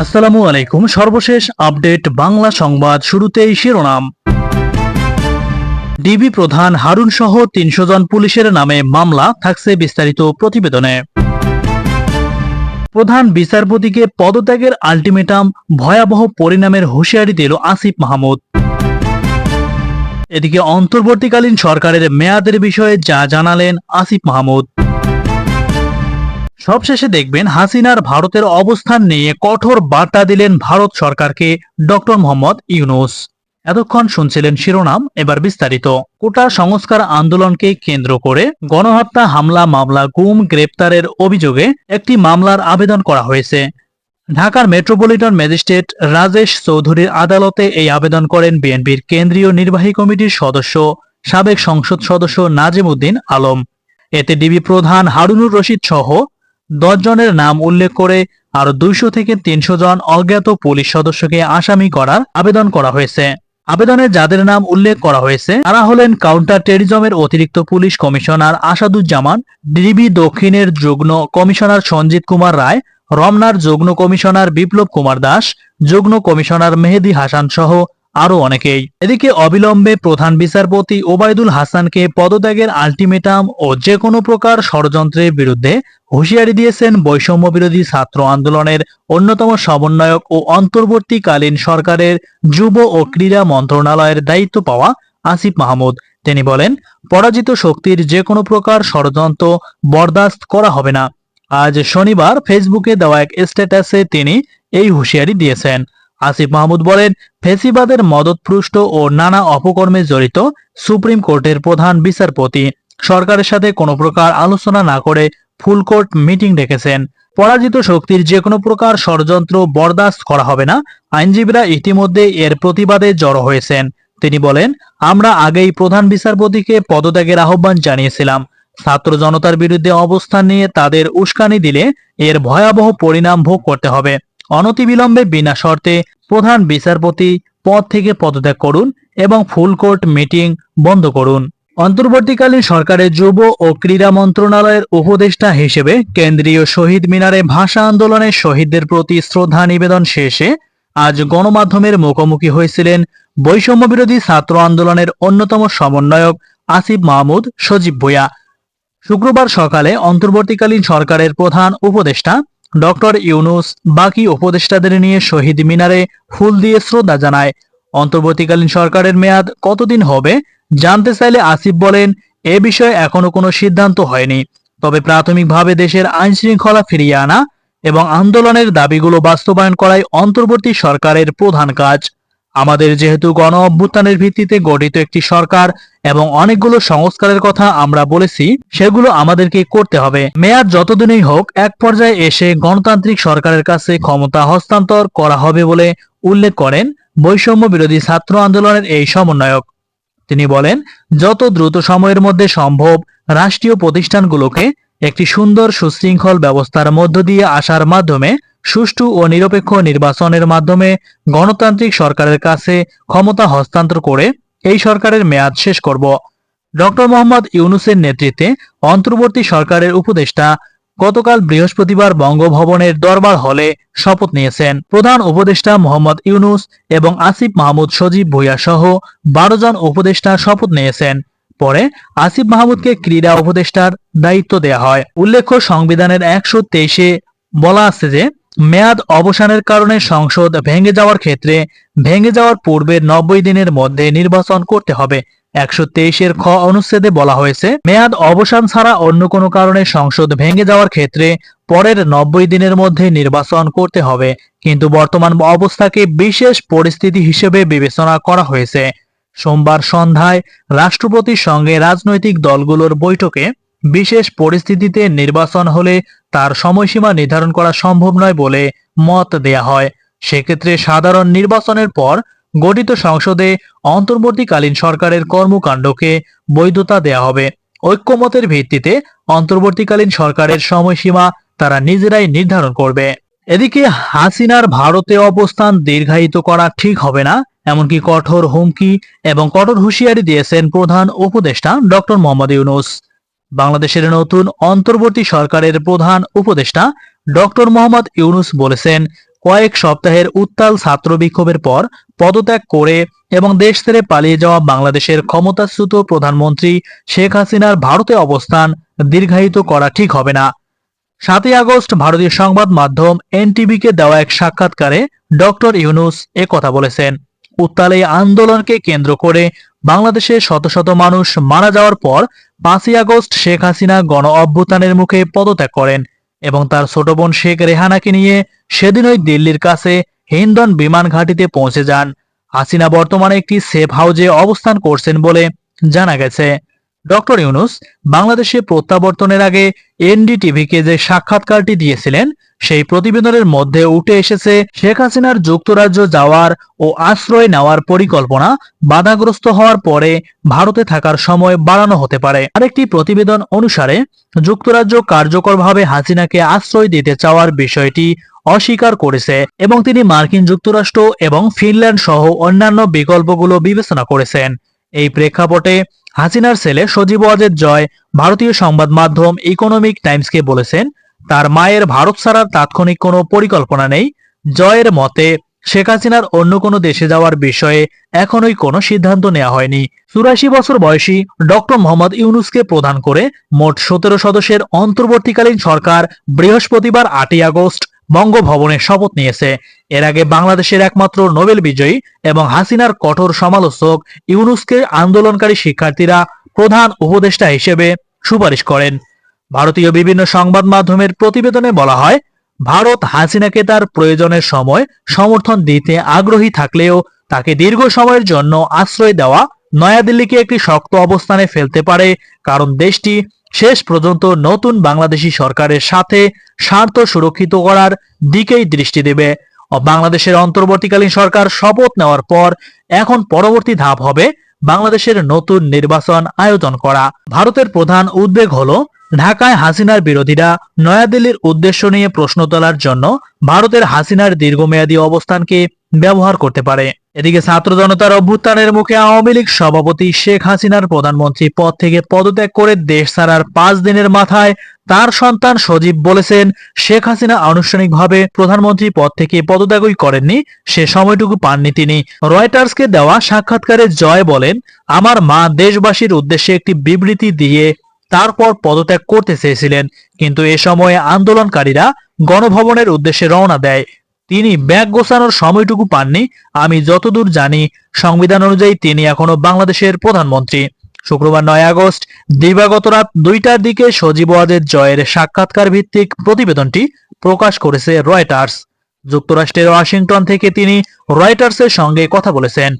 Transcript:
আসসালামু আলাইকুম। সর্বশেষ আপডেট বাংলা সংবাদ শুরুতেই শিরোনাম। ডিবি প্রধান হারুন সহ তিনশো জন পুলিশের নামে মামলা, থাকছে বিস্তারিত প্রতিবেদনে। প্রধান বিচারপতিকে পদত্যাগের আলটিমেটাম ভয়াবহ পরিণামের হুঁশিয়ারি দিল আসিফ মাহমুদ। এদিকে অন্তর্বর্তীকালীন সরকারের মেয়াদের বিষয়ে যা জানালেন আসিফ মাহমুদ। সবশেষে দেখবেন হাসিনার ভারতের অবস্থান নিয়ে কঠোর বার্তা দিলেন ভারত সরকারকে ডক্টর মোহাম্মদ ইউনুস। এতক্ষণ শুনছিলেন শিরোনাম, এবার বিস্তারিত। কোটা সংস্কার আন্দোলনকে কেন্দ্র করে গণহত্যা হামলা মামলা গুম গ্রেপ্তারের অভিযোগে একটি মামলার আবেদন করা হয়েছে। ঢাকার মেট্রোপলিটন ম্যাজিস্ট্রেট রাজেশ চৌধুরীর আদালতে এই আবেদন করেন বিএনপির কেন্দ্রীয় নির্বাহী কমিটির সদস্য, সাবেক সংসদ সদস্য নাজিম উদ্দিন আলম। এতে ডিবি প্রধান হারুনুর রশিদ সহ জনের নাম উল্লেখ করে আরও দুইশো থেকে তিনশো জন অজ্ঞাত পুলিশ সদস্যকে আসামি করার আবেদন করা হয়েছে। আবেদনে যাদের নাম উল্লেখ করা হয়েছে, তারা হলেন কাউন্টার টেরিজমের অতিরিক্ত পুলিশ কমিশনার আসাদুজ্জামান, ডিবি দক্ষিণের যুগ্ম কমিশনার সঞ্জিত কুমার রায়, রমনার যুগ্ম কমিশনার বিপ্লব কুমার দাস, যুগ্ম কমিশনার মেহেদি হাসান সহ আরও অনেকেই। এদিকে অবিলম্বে প্রধান বিচারপতি ওবায়দুল হাসানকে পদত্যাগের আলটিমেটাম ও যে কোনো প্রকার ষড়যন্ত্রের বিরুদ্ধে হুঁশিয়ারি দিয়েছেন বৈষম্য বিরোধী ছাত্র আন্দোলনের অন্যতম সমন্বয়ক ও অন্তর্বর্তীকালীন সরকারের যুব ও ক্রীড়া মন্ত্রণালয়ের দায়িত্ব পাওয়া আসিফ মাহমুদ। তিনি বলেন, পরাজিত শক্তির যে কোনো প্রকার ষড়যন্ত্র বরদাস্ত করা হবে না। আজ শনিবার ফেসবুকে দেওয়া এক স্ট্যাটাসে তিনি এই হুঁশিয়ারি দিয়েছেন। আসিফ মাহমুদ বলেন, ফেসিবাদের মদতপৃষ্ট ও নানা অপকর্মে জড়িত সুপ্রিম কোর্টের প্রধান বিচারপতি সরকারের সাথে কোনো প্রকার আলোচনা না করে ফুল কোর্ট মিটিং ডেকেছেন। পরাজিত শক্তির যে কোনো প্রকার ষড়যন্ত্র বরদাস্ত করা হবে না। আইনজীবীরা ইতিমধ্যে এর প্রতিবাদে জড়ো হয়েছেন। তিনি বলেন, আমরা আগেই প্রধান বিচারপতিকে পদত্যাগের আহ্বান জানিয়েছিলাম। ছাত্র জনতার বিরুদ্ধে অবস্থান নিয়ে তাদের উস্কানি দিলে এর ভয়াবহ পরিণাম ভোগ করতে হবে। অনতিবিলম্বে বিনা শর্তে প্রধান বিচারপতি পদ থেকে পদত্যাগ করুন এবং ফুল কোর্ট মিটিং বন্ধ করুন। অন্তর্বর্তীকালীন সরকারের যুব ও ক্রীড়া মন্ত্রণালয়ের উপদেষ্টা হিসেবে কেন্দ্রীয় শহীদ মিনারে ভাষা আন্দোলনের শহীদদের প্রতি শ্রদ্ধা নিবেদন শেষে আজ গণমাধ্যমের মুখোমুখি হয়েছিলেন বৈষম্য বিরোধী ছাত্র আন্দোলনের অন্যতম সমন্বয়ক আসিফ মাহমুদ সজীব ভুয়া শুক্রবার সকালে অন্তর্বর্তীকালীন সরকারের প্রধান উপদেষ্টা ডক্টর ইউনুস বাকি উপদেষ্টাদের নিয়ে শহীদ মিনারে ফুল দিয়ে শ্রদ্ধা জানায়। অন্তর্বর্তীকালীন সরকারের মেয়াদ কতদিন হবে জানতে চাইলে আসিফ বলেন, এ বিষয়ে এখনও কোনো সিদ্ধান্ত হয়নি। তবে প্রাথমিকভাবে দেশের আইন শৃঙ্খলা ফিরিয়ে আনা এবং আন্দোলনের দাবিগুলো বাস্তবায়ন করাই অন্তর্বর্তী সরকারের প্রধান কাজ। আমাদের যেহেতু গণ অভ্যুত্থানের ভিত্তিতে গঠিত একটি সরকার এবং অনেকগুলো সংস্কারের কথা আমরা বলেছি, সেগুলো আমাদেরকে করতে হবে। মেয়াদ যতদিনই হোক, এক পর্যায়ে এসে গণতান্ত্রিক সরকারের কাছে ক্ষমতা হস্তান্তর করা হবে বলে উল্লেখ করেন বৈষম্য বিরোধী ছাত্র আন্দোলনের এই সমন্বয়ক। তিনি বলেন, যত দ্রুত সময়ের মধ্যে সম্ভব রাষ্ট্রীয় প্রতিষ্ঠানগুলোকে একটি সুন্দর সুশৃঙ্খল ব্যবস্থার মধ্য দিয়ে আসার মাধ্যমে সুষ্ঠু ও নিরপেক্ষ নির্বাচনের মাধ্যমে গণতান্ত্রিক সরকারের কাছে ক্ষমতা হস্তান্তর করে এই সরকারের মেয়াদ শেষ করব। ডক্টর মোহাম্মদ ইউনুসের নেতৃত্বে অন্তর্বর্তী সরকারের উপদেষ্টা গতকাল বৃহস্পতিবার বঙ্গভবনের দরবার হলে শপথ নিয়েছেন। প্রধান উপদেষ্টা মোহাম্মদ ইউনুস এবং আসিফ মাহমুদ সজীব ভুইয়া সহ বারো জন উপদেষ্টা শপথ নিয়েছেন। পরে আসিফ মাহমুদকে ক্রীড়া উপদেষ্টার দায়িত্ব দেয়া হয়। উল্লেখ্য, সংবিধানের একশো তেইশে বলা আছে যে মেয়াদ অবসানের কারণে সংসদ ভেঙে যাওয়ার ক্ষেত্রে ভেঙে যাওয়ার পূর্বে নব্বই দিনের মধ্যে নির্বাচন করতে হবে। একশো তেইশের খ অনুচ্ছেদে বলা হয়েছে, মেয়াদ অবসান ছাড়া অন্য কোনো কারণে সংসদ ভেঙে যাওয়ার ক্ষেত্রে পরের নব্বই দিনের মধ্যে নির্বাচন করতে হবে। কিন্তু বর্তমান অবস্থাকে বিশেষ পরিস্থিতি হিসেবে বিবেচনা করা হয়েছে। সোমবার সন্ধ্যায় রাষ্ট্রপতির সঙ্গে রাজনৈতিক দলগুলোর বৈঠকে বিশেষ পরিস্থিতিতে নির্বাচন হলে তার সময়সীমা নির্ধারণ করা সম্ভব নয় বলে মত দেয়া হয়। সেক্ষেত্রে সাধারণ নির্বাচনের পর গঠিত সংসদে অন্তর্বর্তীকালীন সরকারের কর্মকাণ্ডকে বৈধতা দেয়া হবে। ঐক্যমতের ভিত্তিতে অন্তর্বর্তীকালীন সরকারের সময়সীমা তারা নিজেরাই নির্ধারণ করবে। এদিকে হাসিনার ভারতে অবস্থান দীর্ঘায়িত করা ঠিক হবে না, এমনকি কঠোর হুমকি এবং কঠোর হুঁশিয়ারি দিয়েছেন প্রধান উপদেষ্টা ডক্টর মোহাম্মদ ইউনুস। বাংলাদেশের নতুন অন্তর্বর্তী সরকারের প্রধান উপদেষ্টা ডক্টর মোহাম্মদ ইউনুস বলেছেন, কয়েক সপ্তাহের উত্তাল ছাত্র বিক্ষোভের পর পদত্যাগ করে এবং দেশ ছেড়ে পালিয়ে যাওয়া বাংলাদেশের ক্ষমতাচ্যুত প্রধানমন্ত্রী শেখ হাসিনার ভারতে অবস্থান দীর্ঘায়িত করা ঠিক হবে না। সাতই আগস্ট ভারতীয় সংবাদ মাধ্যম এনটিভিকে দেওয়া এক সাক্ষাৎকারে ডক্টর ইউনুস কথা বলেছেন, উত্তাল এই আন্দোলনকে কেন্দ্র করে বাংলাদেশে শত শত মানুষ মারা যাওয়ার পর পাঁচই আগস্ট শেখ হাসিনা গণ অভ্যুত্থানের মুখে পদত্যাগ করেন এবং তার ছোট বোন শেখ রেহানাকে নিয়ে সেদিন ওই দিল্লির কাছে হিন্দন বিমান ঘাঁটিতে পৌঁছে যান। হাসিনা বর্তমানে একটি সেফ হাউজে অবস্থান করছেন বলে জানা গেছে। ডক্টর ইউনুস বাংলাদেশে প্রত্যাবর্তনের আগে এনডিটিভিকে যে সাক্ষাৎকারটি দিয়েছিলেন, সেই প্রতিবেদনের মধ্যে উঠে এসেছে শেখ হাসিনার যুক্তরাজ্য যাওয়ার ও আশ্রয় নেওয়ার পরিকল্পনা বাধাগ্রস্ত হওয়ার পরে ভারতে থাকার সময় বাড়ানো হতে পারে। আরেকটি প্রতিবেদন অনুসারে, যুক্তরাজ্য কার্যকরভাবে হাসিনাকে আশ্রয় দিতে চাওয়ার বিষয়টি অস্বীকার করেছে এবং তিনি মার্কিন যুক্তরাষ্ট্র এবং ফিনল্যান্ড সহ অন্যান্য বিকল্পগুলো বিবেচনা করেছেন। এই প্রেক্ষাপটে হাসিনার ছেলে সজীব ওয়াজেদ জয় ভারতীয় সংবাদ মাধ্যম ইকোনমিক টাইমসকে বলেছেন, তার মায়ের ভারত ছাড়ার তাৎক্ষণিক কোনো পরিকল্পনা নেই। জয়ের মতে, শেখ হাসিনার অন্য কোনো দেশে যাওয়ার বিষয়ে এখনই কোনো সিদ্ধান্ত নেওয়া হয়নি। চুরাশি বছর বয়সী ডক্টর মোহাম্মদ ইউনুসকে প্রদান করে মোট সতেরো সদস্যের অন্তর্বর্তীকালীন সরকার বৃহস্পতিবার আটই আগস্ট বঙ্গভবনে শপথ নিয়েছে। এর আগে বাংলাদেশের একমাত্র নোবেল বিজয়ী এবং হাসিনার কঠোর সমালোচক ইউনুসকে আন্দোলনকারী শিক্ষার্থীরা প্রধান উপদেষ্টা হিসেবে সুপারিশ করেন। ভারতীয় বিভিন্ন সংবাদ মাধ্যমের প্রতিবেদনে বলা হয়, ভারত হাসিনাকে তার প্রয়োজনের সময় সমর্থন দিতে আগ্রহী থাকলেও তাকে দীর্ঘ সময়ের জন্য আশ্রয় দেওয়া নয়াদিল্লিকে একটি শক্ত অবস্থানে ফেলতে পারে, কারণ দেশটি শেষ পর্যন্ত নতুন বাংলাদেশি সরকারের সাথে স্বার্থ সুরক্ষিত করার দিকেই দৃষ্টি দেবে। বাংলাদেশের অন্তর্বর্তীকালীন সরকার শপথ নেওয়ার পর এখন পরবর্তী ধাপ হবে বাংলাদেশের নতুন নির্বাচন আয়োজন করা। ভারতের প্রধান উদ্বেগ হলো, ঢাকায় হাসিনার বিরোধীরা নয়াদিল্লির উদ্দেশ্য নিয়ে প্রশ্ন তোলার জন্য ভারতের হাসিনার দীর্ঘমেয়াদী অবস্থানকে ব্যবহার করতে পারে। এদিকে ছাত্র জনতার অভ্যুত্থানের মুখে আওয়ামী লীগ সভাপতি শেখ হাসিনার প্রধানমন্ত্রী পদ থেকে পদত্যাগ করে দেশ ছাড়ার পাঁচ দিনের মাথায় তার সন্তান সজীব বলেছেন, শেখ হাসিনা আনুষ্ঠানিকভাবে প্রধানমন্ত্রী পদ থেকে পদত্যাগই করেননি, সে সময়টুকু পাননি তিনি। রয়টার্সকে দেওয়া সাক্ষাৎকারে জয় বলেন, আমার মা দেশবাসীর উদ্দেশ্যে একটি বিবৃতি দিয়ে তারপর পদত্যাগ করতে চেয়েছিলেন, কিন্তু এ সময়ে আন্দোলনকারীরা গণভবনের উদ্দেশ্যে রওনা দেয়। তিনি ব্যাগ গোছানোর সময়টুকু পাননি। আমি যতদূর জানি, সংবিধান অনুযায়ী তিনি এখনও বাংলাদেশের প্রধানমন্ত্রী। শুক্রবার নয় আগস্ট, দিবাগত রাত দুইটার দিকে সজীব ওয়াজেদ জয়ের সাক্ষাৎকার ভিত্তিক প্রতিবেদনটি প্রকাশ করেছে রয়টার্স। যুক্তরাষ্ট্রের ওয়াশিংটন থেকে তিনি রয়টার্সের সঙ্গে কথা বলেছেন।